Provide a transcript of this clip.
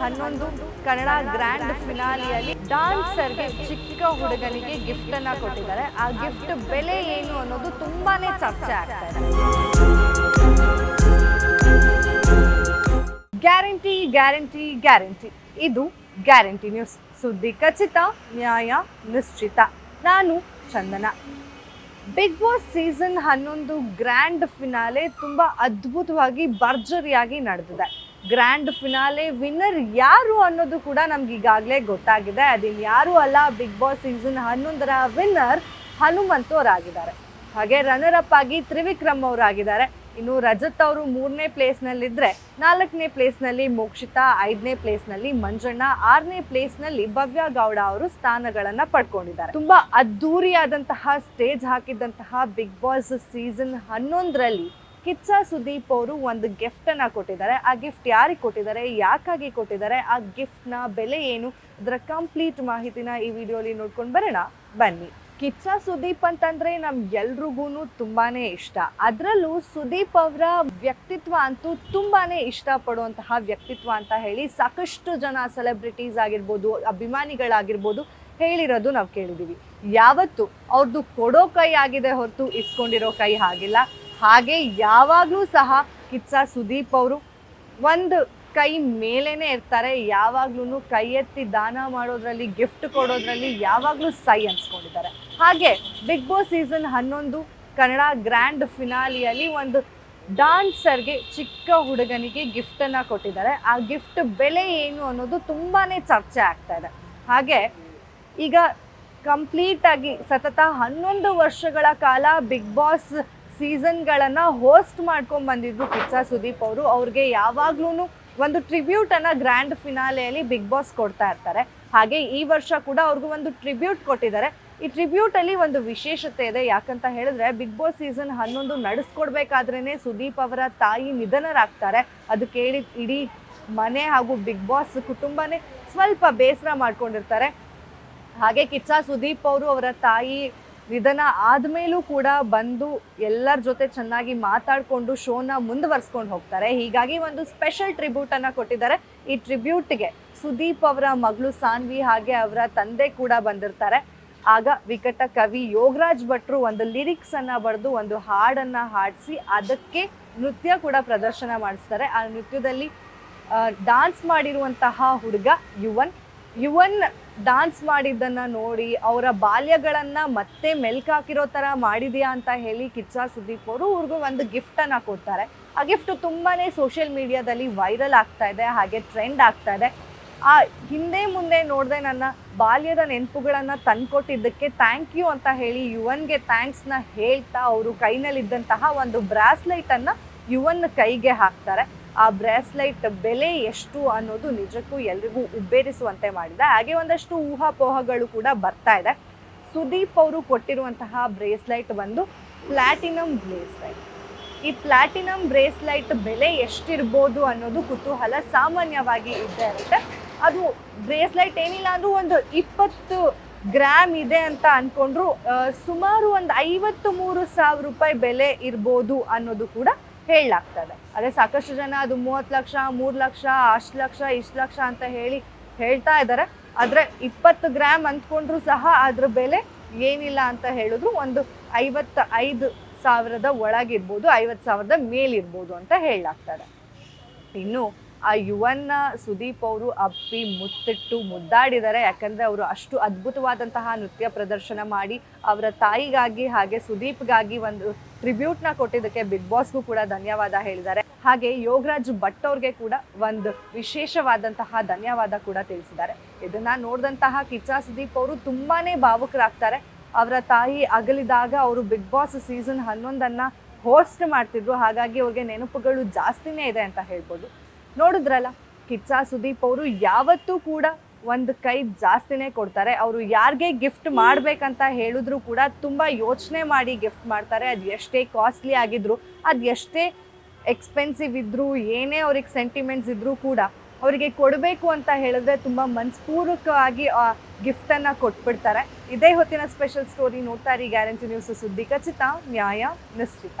ಹನ್ನೊಂದು ಕನ್ನಡ ಗ್ರ್ಯಾಂಡ್ ಫಿನಾಲಿಯಲ್ಲಿ ಡಾನ್ಸರ್ಗೆ ಚಿಕ್ಕ ಹುಡುಗನಿಗೆ ಗಿಫ್ಟ್ ಅನ್ನ ಕೊಟ್ಟಿದ್ದಾರೆ. ಆ ಗಿಫ್ಟ್ ಬೆಲೆ ಏನು ಅನ್ನೋದು ತುಂಬಾನೇ ಚರ್ಚೆ ಆಗ್ತಾ ಗ್ಯಾರಂಟಿ ಗ್ಯಾರಂಟಿ ಗ್ಯಾರಂಟಿ ಇದು ಗ್ಯಾರಂಟಿ ನ್ಯೂಸ್ ಸುದ್ದಿ ಖಚಿತ, ನ್ಯಾಯ ನಿಶ್ಚಿತ. ನಾನು ಚಂದನ. ಬಿಗ್ ಬಾಸ್ ಸೀಸನ್ ಹನ್ನೊಂದು ಗ್ರ್ಯಾಂಡ್ ಫಿನಾಲೆ ತುಂಬಾ ಅದ್ಭುತವಾಗಿ ಭರ್ಜರಿಯಾಗಿ ನಡೆದಿದೆ. ಗ್ರ್ಯಾಂಡ್ ಫಿನಾಲೆ ವಿನ್ನರ್ ಯಾರು ಅನ್ನೋದು ಕೂಡ ನಮ್ಗೆ ಈಗಾಗಲೇ ಗೊತ್ತಾಗಿದೆ. ಅದಿನ್ ಯಾರು ಅಲ್ಲ, ಬಿಗ್ ಬಾಸ್ ಸೀಸನ್ ಹನ್ನೊಂದರ ವಿನ್ನರ್ ಹನುಮಂತ್ ಅವರಾಗಿದ್ದಾರೆ. ಹಾಗೆ ರನ್ನರ್ ಅಪ್ ಆಗಿ ತ್ರಿವಿಕ್ರಮ್ ಅವರಾಗಿದ್ದಾರೆ. ಇನ್ನು ರಜತ್ ಅವರು ಮೂರನೇ ಪ್ಲೇಸ್ನಲ್ಲಿದ್ದರೆ ನಾಲ್ಕನೇ ಪ್ಲೇಸ್ನಲ್ಲಿ ಮೋಕ್ಷಿತಾ, ಐದನೇ ಪ್ಲೇಸ್ನಲ್ಲಿ ಮಂಜಣ್ಣ, ಆರನೇ ಪ್ಲೇಸ್ನಲ್ಲಿ ಭವ್ಯ ಗೌಡ ಅವರು ಸ್ಥಾನಗಳನ್ನು ಪಡ್ಕೊಂಡಿದ್ದಾರೆ. ತುಂಬಾ ಅದ್ದೂರಿಯಾದಂತಹ ಸ್ಟೇಜ್ ಹಾಕಿದ್ದಂತಹ ಬಿಗ್ ಬಾಸ್ ಸೀಸನ್ ಹನ್ನೊಂದರಲ್ಲಿ ಕಿಚ್ಚ ಸುದೀಪ್ ಅವರು ಒಂದು ಗಿಫ್ಟ್ ಅನ್ನ ಕೊಟ್ಟಿದ್ದಾರೆ. ಆ ಗಿಫ್ಟ್ ಯಾರಿಗೆ ಕೊಟ್ಟಿದ್ದಾರೆ? ಯಾಕಾಗಿ ಕೊಟ್ಟಿದ್ದಾರೆ? ಆ ಗಿಫ್ಟ್ನ ಬೆಲೆ ಏನು? ಅದರ ಕಂಪ್ಲೀಟ್ ಮಾಹಿತಿನ ಈ ವಿಡಿಯೋಲಿ ನೋಡ್ಕೊಂಡು ಬರೋಣ. ಬನ್ನಿ. ಕಿಚ್ಚ ಸುದೀಪ್ ಅಂತಂದ್ರೆ ನಮ್ ಎಲ್ರಿಗೂ ತುಂಬಾನೇ ಇಷ್ಟ. ಅದರಲ್ಲೂ ಸುದೀಪ್ ಅವರ ವ್ಯಕ್ತಿತ್ವ ಅಂತೂ ತುಂಬಾನೇ ಇಷ್ಟಪಡುವಂತಹ ವ್ಯಕ್ತಿತ್ವ ಅಂತ ಹೇಳಿ ಸಾಕಷ್ಟು ಜನ ಸೆಲೆಬ್ರಿಟೀಸ್ ಆಗಿರ್ಬೋದು, ಅಭಿಮಾನಿಗಳಾಗಿರ್ಬೋದು ಹೇಳಿರೋದು ನಾವು ಕೇಳಿದೀವಿ. ಯಾವತ್ತು? ಅವ್ರದ್ದು ಕೊಡೋ ಕೈ ಆಗಿದೆ ಹೊರತು ಇಸ್ಕೊಂಡಿರೋ ಕೈ ಆಗಿಲ್ಲ ಹಾಗೆ ಯಾವಾಗಲೂ ಸಹ ಕಿಚ್ಚ ಸುದೀಪ್ ಅವರು ಒಂದು ಕೈ ಮೇಲೇನೆ ಇರ್ತಾರೆ. ಯಾವಾಗ್ಲೂ ಕೈ ಎತ್ತಿ ದಾನ ಮಾಡೋದ್ರಲ್ಲಿ ಗಿಫ್ಟ್ ಕೊಡೋದ್ರಲ್ಲಿ ಯಾವಾಗಲೂ ಸೈ ಅನ್ಸ್ಕೊಂಡಿದ್ದಾರೆ. ಹಾಗೆ ಬಿಗ್ ಬಾಸ್ ಸೀಸನ್ ಹನ್ನೊಂದು ಕನ್ನಡ ಗ್ರ್ಯಾಂಡ್ ಫಿನಾಲಿಯಲ್ಲಿ ಒಂದು ಡಾನ್ಸರ್ಗೆ ಚಿಕ್ಕ ಹುಡುಗನಿಗೆ ಗಿಫ್ಟನ್ನು ಕೊಟ್ಟಿದ್ದಾರೆ. ಆ ಗಿಫ್ಟ್ ಬೆಲೆ ಏನು ಅನ್ನೋದು ತುಂಬಾನೇ ಚರ್ಚೆ ಆಗ್ತಾ ಇದೆ. ಹಾಗೆ ಈಗ ಕಂಪ್ಲೀಟ್ ಆಗಿ ಸತತ ಹನ್ನೊಂದು ವರ್ಷಗಳ ಕಾಲ ಬಿಗ್ ಬಾಸ್ ಸೀಸನ್ಗಳನ್ನು ಹೋಸ್ಟ್ ಮಾಡ್ಕೊಂಡು ಬಂದಿದ್ರು ಕಿಚ್ಚ ಸುದೀಪ್ ಅವರು. ಅವ್ರಿಗೆ ಯಾವಾಗ್ಲೂ ಒಂದು ಟ್ರಿಬ್ಯೂಟ್ ಅನ್ನ ಗ್ರ್ಯಾಂಡ್ ಫಿನಾಲೆಯಲ್ಲಿ ಬಿಗ್ ಬಾಸ್ ಕೊಡ್ತಾ ಇರ್ತಾರೆ. ಹಾಗೆ ಈ ವರ್ಷ ಕೂಡ ಅವ್ರಿಗೂ ಒಂದು ಟ್ರಿಬ್ಯೂಟ್ ಕೊಟ್ಟಿದ್ದಾರೆ. ಈ ಟ್ರಿಬ್ಯೂಟ್ ಅಲ್ಲಿ ಒಂದು ವಿಶೇಷತೆ ಇದೆ. ಯಾಕಂತ ಹೇಳಿದ್ರೆ ಬಿಗ್ ಬಾಸ್ ಸೀಸನ್ ಹನ್ನೊಂದು ನಡೆಸ್ಕೊಡ್ಬೇಕಾದ್ರೇನೆ ಸುದೀಪ್ ಅವರ ತಾಯಿ ನಿಧನರಾಗ್ತಾರೆ. ಅದು ಕೇಳಿ ಇಡೀ ಮನೆ ಹಾಗೂ ಬಿಗ್ ಬಾಸ್ ಕುಟುಂಬನೇ ಸ್ವಲ್ಪ ಬೇಸರ ಮಾಡ್ಕೊಂಡಿರ್ತಾರೆ. ಹಾಗೆ ಕಿಚ್ಚ ಸುದೀಪ್ ಅವರು ಅವರ ತಾಯಿ ನಿಧನ ಆದ್ಮೇಲೂ ಕೂಡ ಬಂದು ಎಲ್ಲರ ಜೊತೆ ಚೆನ್ನಾಗಿ ಮಾತಾಡಿಕೊಂಡು ಶೋನ ಮುಂದುವರ್ಸ್ಕೊಂಡು ಹೋಗ್ತಾರೆ. ಹೀಗಾಗಿ ಒಂದು ಸ್ಪೆಷಲ್ ಟ್ರಿಬ್ಯೂಟ್ ಅನ್ನ ಕೊಟ್ಟಿದ್ದಾರೆ. ಈ ಟ್ರಿಬ್ಯೂಟ್ಗೆ ಸುದೀಪ್ ಅವರ ಮಗಳು ಸಾನ್ವಿ ಹಾಗೆ ಅವರ ತಂದೆ ಕೂಡ ಬಂದಿರ್ತಾರೆ. ಆಗ ವಿಕಟ ಕವಿ ಯೋಗರಾಜ್ ಭಟ್ರು ಒಂದು ಲಿರಿಕ್ಸ್ ಅನ್ನ ಬರೆದು ಒಂದು ಹಾಡನ್ನ ಹಾಡಿಸಿ ಅದಕ್ಕೆ ನೃತ್ಯ ಕೂಡ ಪ್ರದರ್ಶನ ಮಾಡಿಸ್ತಾರೆ. ಆ ನೃತ್ಯದಲ್ಲಿ ಡಾನ್ಸ್ ಮಾಡಿರುವಂತಹ ಹುಡುಗ ಯುವನ್. ಯುವನ್ ಡಾನ್ಸ್ ಮಾಡಿದ್ದನ್ನ ನೋಡಿ ಅವರ ಬಾಲ್ಯಗಳನ್ನ ಮತ್ತೆ ಮೆಲ್ಕಾಕಿರೋ ತರ ಮಾಡಿದ್ಯಾ ಅಂತ ಹೇಳಿ ಕಿಚ್ಚ ಸುದೀಪ್ ಅವರು ಅವ್ರಿಗೂ ಒಂದು ಗಿಫ್ಟ್ ಅನ್ನ ಕೊಡ್ತಾರೆ. ಆ ಗಿಫ್ಟ್ ತುಂಬಾನೇ ಸೋಷಿಯಲ್ ಮೀಡಿಯಾದಲ್ಲಿ ವೈರಲ್ ಆಗ್ತಾ ಇದೆ, ಹಾಗೆ ಟ್ರೆಂಡ್ ಆಗ್ತಾ ಇದೆ. ಆ ಹಿಂದೆ ಮುಂದೆ ನೋಡದೆ ನನ್ನ ಬಾಲ್ಯದ ನೆನಪುಗಳನ್ನ ತಂದ್ಕೊಟ್ಟಿದ್ದಕ್ಕೆ ಥ್ಯಾಂಕ್ ಯು ಅಂತ ಹೇಳಿ ಯುವನ್ಗೆ ಥ್ಯಾಂಕ್ಸ್ನ ಹೇಳ್ತಾ ಅವರು ಕೈನಲ್ಲಿದ್ದಂತಹ ಒಂದು ಬ್ರಾಸ್ಲೈಟ್ ಅನ್ನ ಯುವನ್ ಕೈಗೆ ಹಾಕ್ತಾರೆ. ಆ ಬ್ರೇಸ್ಲೈಟ್ ಬೆಲೆ ಎಷ್ಟು ಅನ್ನೋದು ನಿಜಕ್ಕೂ ಎಲ್ರಿಗೂ ಉಬ್ಬೇರಿಸುವಂತೆ ಮಾಡಿದೆ. ಹಾಗೆ ಒಂದಷ್ಟು ಊಹಾಪೋಹಗಳು ಕೂಡ ಬರ್ತಾ ಇದೆ. ಸುದೀಪ್ ಅವರು ಕೊಟ್ಟಿರುವಂತಹ ಬ್ರೇಸ್ಲೈಟ್ ಬಂದು ಪ್ಲಾಟಿನಮ್ ಬ್ರೇಸ್ಲೈಟ್. ಈ ಪ್ಲಾಟಿನಮ್ ಬ್ರೇಸ್ಲೈಟ್ ಬೆಲೆ ಎಷ್ಟಿರ್ಬೋದು ಅನ್ನೋದು ಕುತೂಹಲ ಸಾಮಾನ್ಯವಾಗಿ ಇದ್ದೇ ಇರುತ್ತೆ. ಅದು ಬ್ರೇಸ್ಲೈಟ್ ಏನಿಲ್ಲ ಅಂದ್ರೂ ಒಂದು ಇಪ್ಪತ್ತು ಗ್ರಾಮ್ ಇದೆ ಅಂತ ಅನ್ಕೊಂಡ್ರು ಸುಮಾರು ಒಂದು ಐವತ್ತು ಮೂರು ಸಾವಿರ ರೂಪಾಯಿ ಬೆಲೆ ಇರ್ಬೋದು ಅನ್ನೋದು ಕೂಡ ಹೇಳಲಾಗ್ತದೆ. ಅದೇ ಸಾಕಷ್ಟು ಜನ ಅದು ಮೂವತ್ತು ಲಕ್ಷ, ಮೂರು ಲಕ್ಷ, ಅಷ್ಟು ಲಕ್ಷ, ಇಷ್ಟು ಲಕ್ಷ ಅಂತ ಹೇಳಿ ಹೇಳ್ತಾ ಇದ್ದಾರೆ. ಆದರೆ ಇಪ್ಪತ್ತು ಗ್ರಾಮ್ ಅಂದ್ಕೊಂಡ್ರು ಸಹ ಅದ್ರ ಬೆಲೆ ಏನಿಲ್ಲ ಅಂತ ಹೇಳಿದ್ರು. ಒಂದು ಐವತ್ತ ಐದು ಸಾವಿರದ ಒಳಗಿರ್ಬೋದು, ಐವತ್ತು ಸಾವಿರದ ಮೇಲಿರ್ಬೋದು ಅಂತ ಹೇಳಲಾಗ್ತದೆ. ಇನ್ನು ಆ ಯುವನ್ನ ಸುದೀಪ್ ಅವರು ಅಪ್ಪಿ ಮುತ್ತಿಟ್ಟು ಮುದ್ದಾಡಿದ್ದಾರೆ. ಯಾಕಂದ್ರೆ ಅವರು ಅಷ್ಟು ಅದ್ಭುತವಾದಂತಹ ನೃತ್ಯ ಪ್ರದರ್ಶನ ಮಾಡಿ ಅವರ ತಾಯಿಗಾಗಿ ಹಾಗೆ ಸುದೀಪ್ಗಾಗಿ ಒಂದು ಟ್ರಿಬ್ಯೂಟ್ನ ಕೊಟ್ಟಿದ್ದಕ್ಕೆ ಬಿಗ್ ಬಾಸ್ಗೂ ಕೂಡ ಧನ್ಯವಾದ ಹೇಳಿದ್ದಾರೆ. ಹಾಗೆ ಯೋಗರಾಜ್ ಭಟ್ ಅವ್ರಿಗೆ ಕೂಡ ಒಂದು ವಿಶೇಷವಾದಂತಹ ಧನ್ಯವಾದ ಕೂಡ ತಿಳಿಸಿದ್ದಾರೆ. ಇದನ್ನ ನೋಡಿದಂತಹ ಕಿಚ್ಚಾ ಸುದೀಪ್ ಅವರು ತುಂಬಾನೇ ಭಾವುಕರಾಗ್ತಾರೆ. ಅವರ ತಾಯಿ ಅಗಲಿದಾಗ ಅವರು ಬಿಗ್ ಬಾಸ್ ಸೀಸನ್ ಹನ್ನೊಂದನ್ನ ಹೋಸ್ಟ್ ಮಾಡ್ತಿದ್ರು. ಹಾಗಾಗಿ ಅವ್ರಿಗೆ ನೆನಪುಗಳು ಜಾಸ್ತಿನೇ ಇದೆ ಅಂತ ಹೇಳ್ಬೋದು. ನೋಡಿದ್ರಲ್ಲ ಕಿಟ್ಸಾ ಸುದೀಪ್ ಅವರು ಯಾವತ್ತೂ ಕೂಡ ಒಂದು ಕೈ ಜಾಸ್ತಿನೇ ಕೊಡ್ತಾರೆ. ಅವರು ಯಾರಿಗೆ ಗಿಫ್ಟ್ ಮಾಡಬೇಕಂತ ಹೇಳಿದ್ರು ಕೂಡ ತುಂಬ ಯೋಚನೆ ಮಾಡಿ ಗಿಫ್ಟ್ ಮಾಡ್ತಾರೆ. ಅದು ಎಷ್ಟೇ ಕಾಸ್ಟ್ಲಿ ಆಗಿದ್ರು, ಅದು ಎಷ್ಟೇ ಎಕ್ಸ್ಪೆನ್ಸಿವ್ ಇದ್ರೂ, ಏನೇ ಅವ್ರಿಗೆ ಸೆಂಟಿಮೆಂಟ್ಸ್ ಇದ್ರೂ ಕೂಡ ಅವರಿಗೆ ಕೊಡಬೇಕು ಅಂತ ಹೇಳಿದ್ರೆ ತುಂಬ ಮನಸ್ಪೂರ್ವಕವಾಗಿ ಆ ಗಿಫ್ಟನ್ನು ಕೊಟ್ಬಿಡ್ತಾರೆ. ಇದೇ ಹೊತ್ತಿನ ಸ್ಪೆಷಲ್ ಸ್ಟೋರಿ ನೋಡ್ತಾ ಇರಿ. ಗ್ಯಾರಂಟಿ ನ್ಯೂಸ್ ಸುದ್ದಿ ಖಚಿತ, ನ್ಯಾಯ ನಿಶ್ಚಿತ.